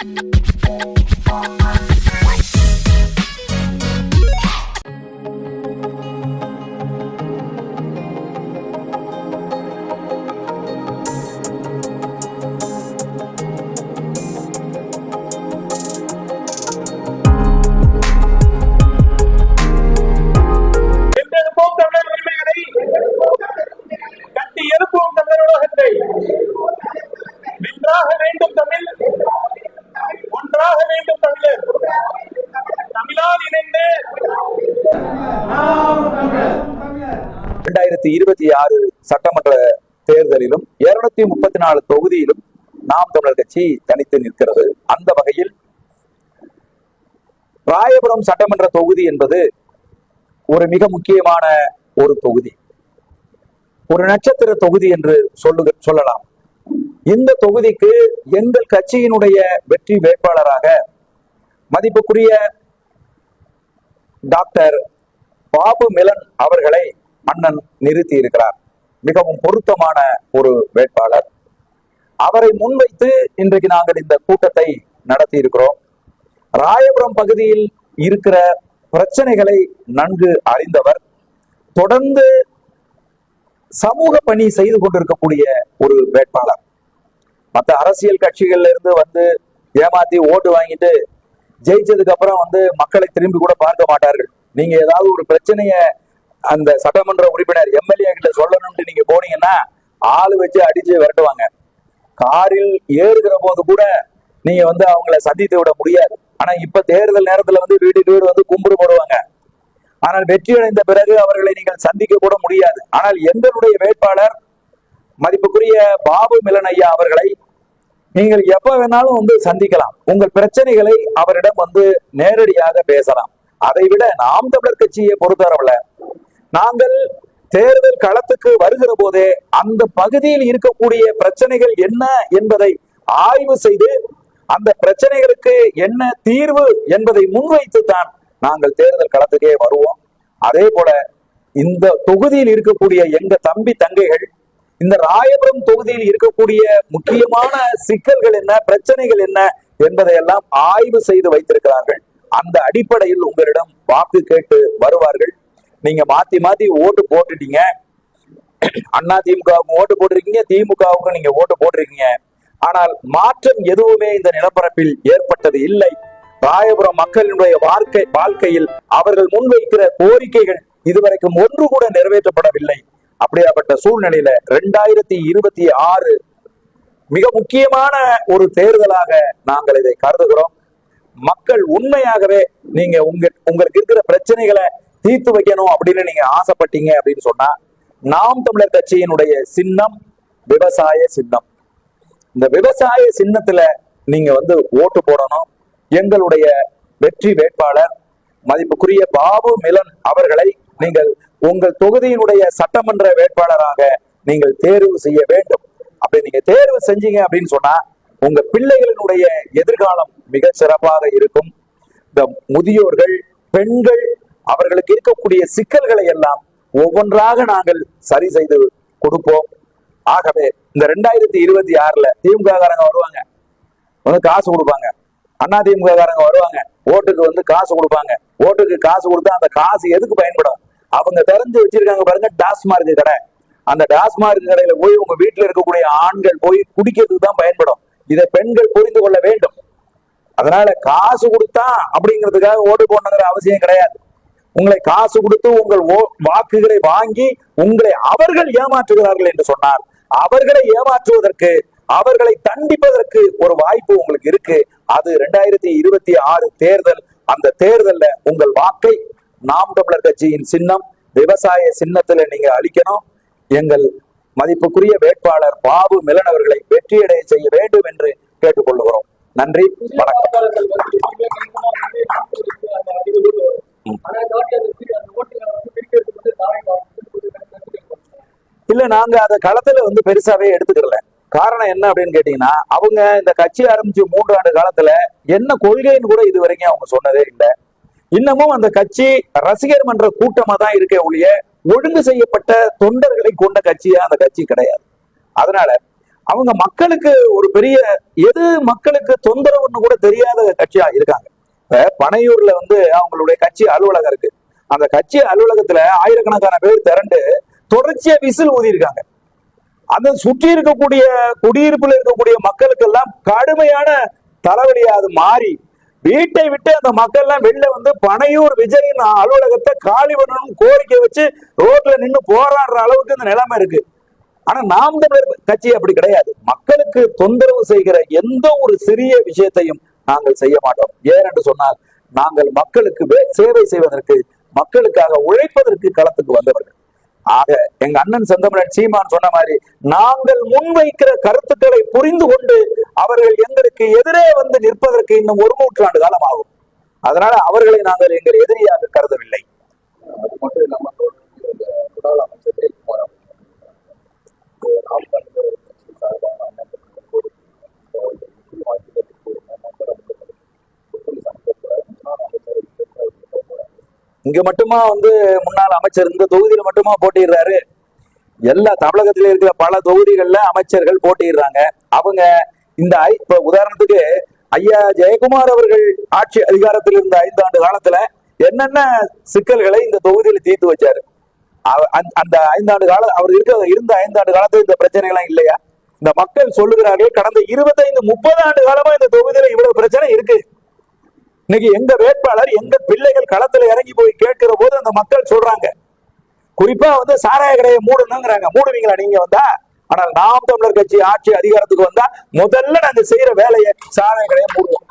Oh. ரெண்டாயிரத்தி இருபத்தி ஆறு சட்டமன்ற தேர்தலிலும் இருநூத்தி முப்பத்தி நாலு தொகுதியிலும் நாம் தமிழர் கட்சி தனித்து நிற்கிறது. அந்த வகையில் ராயபுரம் சட்டமன்ற தொகுதி என்பது ஒரு மிக முக்கியமான ஒரு தொகுதி. ஒரு நட்சத்திர தொகுதி என்று சொல்லுக சொல்லலாம். இந்த தொகுதிக்கு எங்கள் கட்சியினுடைய வெற்றி வேட்பாளராக மதிப்புக்குரிய டாக்டர் பாபு மிலன் அவர்களை அண்ணன் நிறுத்தி இருக்கிறார். மிகவும் பொருத்தமான ஒரு வேட்பாளர். அவரை முன்வைத்து இன்றைக்கு நாங்கள் இந்த கூட்டத்தை நடத்தி இருக்கிறோம் ராயபுரம் பகுதியில் இருக்கிற பிரச்சனைகளை நன்கு அறிந்தவர் தொடர்ந்து சமூக பணி செய்து கொண்டிருக்கக்கூடிய ஒரு வேட்பாளர். மற்ற அரசியல் கட்சிகள்ல இருந்து வந்து ஏமாத்தி ஓட்டு வாங்கிட்டு ஜெயிச்சதுக்கு அப்புறம் வந்து மக்களை திரும்பி கூட பார்க்க மாட்டார்கள். நீங்க ஏதாவது ஒரு பிரச்சனைய அந்த சட்டமன்ற உறுப்பினர் எம்எல்ஏ கிட்ட சொல்லணும்னு நீங்க போனீங்கன்னா ஆள் வச்சு அடிச்சு விரட்டுவாங்க. காரில் ஏறுகிற போது கூட நீங்க வந்து அவங்கள சந்தித்து விட முடியாது. ஆனா இப்ப தேர்தல் நேரத்துல வந்து வீடு வீடு வந்து கும்பிடு போடுவாங்க. ஆனால் வெற்றி அடைந்த பிறகு அவர்களை நீங்கள் சந்திக்க கூட முடியாது. ஆனால் எங்களுடைய வேட்பாளர் மதிப்புக்குரிய பாபு மிலன் ஐயா அவர்களை நீங்கள் எப்ப வேணாலும் வந்து சந்திக்கலாம். உங்கள் பிரச்சனைகளை அவரிடம் வந்து நேரடியாக பேசலாம். அதை விட நாம் தமிழர் கட்சியை பொறுத்தவரையில நாங்கள் தேர்தல் களத்துக்கு வருகிற போதே அந்த பகுதியில் இருக்கக்கூடிய பிரச்சனைகள் என்ன என்பதை ஆய்வு செய்து அந்த பிரச்சனைகளுக்கு என்ன தீர்வு என்பதை முன்வைத்து தான் நாங்கள் தேர்தல் களத்துக்கே வருவோம். அதே போல இந்த தொகுதியில் இருக்கக்கூடிய எங்க தம்பி தங்கைகள் இந்த ராயபுரம் தொகுதியில் இருக்கக்கூடிய முக்கியமான சிக்கல்கள் என்ன பிரச்சனைகள் என்ன என்பதை எல்லாம் ஆய்வு செய்து வைத்திருக்கிறார்கள். அந்த அடிப்படையில் உங்களிடம் வாக்கு கேட்டு வருவார்கள். நீங்க மாத்தி மாத்தி ஓட்டு போட்டுட்டீங்க. அண்ணா திமுகவுக்கு ஓட்டு போட்டிருக்கீங்க திமுகவுக்கு நீங்க ஓட்டு போட்டிருக்கீங்க. ஆனால் மாற்றம் எதுவுமே இந்த நிலப்பரப்பில் ஏற்பட்டது இல்லை. ராயபுரம் மக்களினுடைய வாழ்க்கை வாழ்க்கையில் அவர்கள் முன்வைக்கிற கோரிக்கைகள் இதுவரைக்கும் ஒன்று கூட நிறைவேற்றப்படவில்லை. அப்படியாப்பட்ட சூழ்நிலையில ரெண்டாயிரத்தி இருபத்தி ஆறு மிக முக்கியமான ஒரு தேர்தலாக நாங்கள் இதை கருதுகிறோம். மக்கள் உண்மையாகவே நீங்க உங்க உங்களுக்கு இருக்கிற பிரச்சனைகளை தீர்த்து வைக்கணும் அப்படின்னு நீங்க ஆசைப்பட்டீங்க அப்படின்னு சொன்னா நாம் தமிழர் கட்சியினுடைய சின்னம் விவசாய சின்னம். இந்த விவசாய சின்னத்துல நீங்க வந்து ஓட்டு போடணும். எங்களுடைய வெற்றி வேட்பாளர் மதிப்புக்குரிய பாபு மிலன் அவர்களை நீங்கள் உங்கள் தொகுதியினுடைய சட்டமன்ற வேட்பாளராக நீங்கள் தேர்வு செய்ய வேண்டும். அப்படி நீங்க தேர்வு செஞ்சீங்க அப்படின்னு சொன்னா உங்க பிள்ளைகளினுடைய எதிர்காலம் மிக சிறப்பாக இருக்கும். இந்த முதியோர்கள் பெண்கள் அவர்களுக்கு இருக்கக்கூடிய சிக்கல்களை எல்லாம் ஒவ்வொன்றாக நாங்கள் சரி செய்து கொடுப்போம். ஆகவே இந்த ரெண்டாயிரத்தி இருபத்தி ஆறுல திமுக காரங்க வருவாங்க. வந்து காசு கொடுப்பாங்க. அண்ணா திமுக காரங்க வருவாங்க. ஓட்டுக்கு வந்து காசு கொடுப்பாங்க. ஓட்டுக்கு காசு கொடுத்தா அந்த காசு எதுக்கு பயன்படும்? அவங்க தெரிஞ்சு வச்சிருக்காங்க பாருங்க டாஸ்மார்க் கடை. அந்த டாஸ்மார்க் கடையில போய் உங்க வீட்டுல இருக்கக்கூடிய ஆண்கள் போய் குடிக்கிறதுக்கு தான் பயன்படும். இதை பெண்கள் புரிந்து கொள்ள வேண்டும். அதனால காசு கொடுத்தா அப்படிங்கிறதுக்காக ஓட்டு போடணுங்கிற அவசியம் கிடையாது. உங்களை காசு கொடுத்து உங்கள் ஓ- வாக்குகளை வாங்கி உங்களை அவர்கள் ஏமாற்றுகிறார்கள் என்று சொன்னார். அவர்களை ஏமாற்றுவதற்கு அவர்களை தண்டிப்பதற்கு ஒரு வாய்ப்பு உங்களுக்கு இருக்கு. அது ரெண்டாயிரத்தி இருபத்தி ஆறு தேர்தல். அந்த தேர்தல்ல உங்கள் வாக்கை நாம் தமிழர் கட்சியின் சின்னம் விவசாய சின்னத்துல நீங்க அளிக்கணும் எங்கள் மதிப்புக்குரிய வேட்பாளர் பாபு மிலன் அவர்களை வெற்றியடைய செய்ய வேண்டும் என்று கேட்டுக்கொள்கிறோம். நன்றி வணக்கம் வாக்காளர்கள் வந்து நீங்களே கணிசமா வந்து வாக்கு இருக்கு, அந்த அதிக ஓட்டு வரும். ம். ஆனா இந்த வாட்டி அந்த சி- அந்த ஓட்டுகளை வந்து பிரிக்கிறது வந்து தாவேக்கா வந்து கொஞ்சம் கணக்கு கேட்கணும். இல்ல நாங்க அதை களத்துல வந்து பெருசாவே எடுத்துக்கல. காரணம் என்ன அப்படின்னு கேட்டீங்கன்னா அவங்க இந்த கட்சி ஆரம்பிச்சு மூன்று ஆண்டு காலத்துல என்ன கொள்கைன்னு கூட இது வரைக்கும் அவங்க சொன்னதே இல்லை. இன்னமும் அந்த கட்சி ரசிகர் மன்ற கூட்டமா தான் இருக்க ஒழிய ஒழுங்கு செய்யப்பட்ட தொண்டர்களை கொண்ட கட்சியா அந்த கட்சி கிடையாது. அதனால அவங்க மக்களுக்கு ஒரு பெரிய எது மக்களுக்கு தொந்தரவுன்னு கூட தெரியாத கட்சியா இருக்காங்க. இப்ப பனையூர்ல வந்து அவங்களுடைய கட்சி அலுவலகம் இருக்கு. அந்த கட்சி அலுவலகத்துல ஆயிரக்கணக்கான பேர் திரண்டு தொடர்ச்சியா விசில் ஊதி இருக்காங்க அந்த சுற்றி இருக்கக்கூடிய குடியிருப்புல இருக்கக்கூடிய மக்களுக்கெல்லாம் கடுமையான தலைவலியா அது மாறி வீட்டை விட்டு அந்த மக்கள் எல்லாம் வெளில வந்து பனையூர் விஜயின் அலுவலகத்தை காலி பண்ணணும் கோரிக்கை வச்சு ரோட்ல நின்னு போராடுற அளவுக்கு இந்த நிலைமை இருக்கு. ஆனா நாம் தமிழர் கட்சி அப்படி கிடையாது. மக்களுக்கு தொந்தரவு செய்கிற எந்த ஒரு சிறிய விஷயத்தையும் நாங்கள் செய்ய மாட்டோம். ஏனென்று சொன்னால் நாங்கள் மக்களுக்கு சேவை செய்வதற்கு மக்களுக்காக உழைப்பதற்கு களத்துக்கு வந்தவர்கள். எங்க அண்ணன் செந்தமிழன் சீமான் சொன்ன மாதிரி நாங்கள் முன்வைக்கிற கருத்துக்களை புரிந்து கொண்டு அவர்கள் எங்களுக்கு எதிரே வந்து நிற்பதற்கு இன்னும் ஒரு நூற்றாண்டு காலம் ஆகும். அதனால அவர்களை நாங்கள் எங்கள் எதிரியாக கருதவில்லை. அது மட்டும் இல்லாமல் தொடர்ந்து இந்த முன்னாள் அமைச்சர் ஜெயக்குமார் அவர்கள் நாம் தமிழர் கட்சி சார்பான அண்ணன் ஒரு ஒரு முக்கிய வாய்ப்புகளுக்கு ஒரு மக்கள் அமைச்சர் ஒத்துழைப்பு அமைக்கக்கூடாது முன்னாள் அமைச்சர் இருக்கக்கூடாது இங்க மட்டுமா வந்து முன்னாள் அமைச்சர் இந்த தொகுதியில மட்டுமா போட்டிடுறாரு எல்லா தமிழகத்தில இருக்கிற பல தொகுதிகள்ல அமைச்சர்கள் போட்டிடுறாங்க அவங்க இந்த ஐ- இப்ப உதாரணத்துக்கு ஐயா ஜெயக்குமார் அவர்கள் ஆட்சி அதிகாரத்தில் இருந்த ஐந்தாண்டு காலத்துல என்னென்ன சிக்கல்களை இந்த தொகுதியில தீர்த்து வச்சாரு? அந்த- அந்த ஐந்தாண்டு காலம் அவர் இருக்க இருந்த ஐந்தாண்டு காலத்துல இந்த பிரச்சனைகள்லாம் இல்லையா? இந்த மக்கள் சொல்லுகிறார்கள் கடந்த இருபத்தைந்து முப்பது ஆண்டு காலமா இந்த தொகுதியில இவ்வளவு பிரச்சனை இருக்கு. இன்னைக்கு எங்க வேட்பாளர் எங்க பிள்ளைகள் களத்துல இறங்கி போய் கேட்கிற போது அந்த மக்கள் சொல்றாங்க. குறிப்பா வந்து சாராய கடையை மூடணுங்கிறாங்க மூடுவீங்களா நீங்க வந்தா? ஆனால் நாம் தமிழர் கட்சி ஆட்சி அதிகாரத்துக்கு வந்தா முதல்ல நாங்க செய்யற வேலையை சாராய கடையை மூடுவோம்.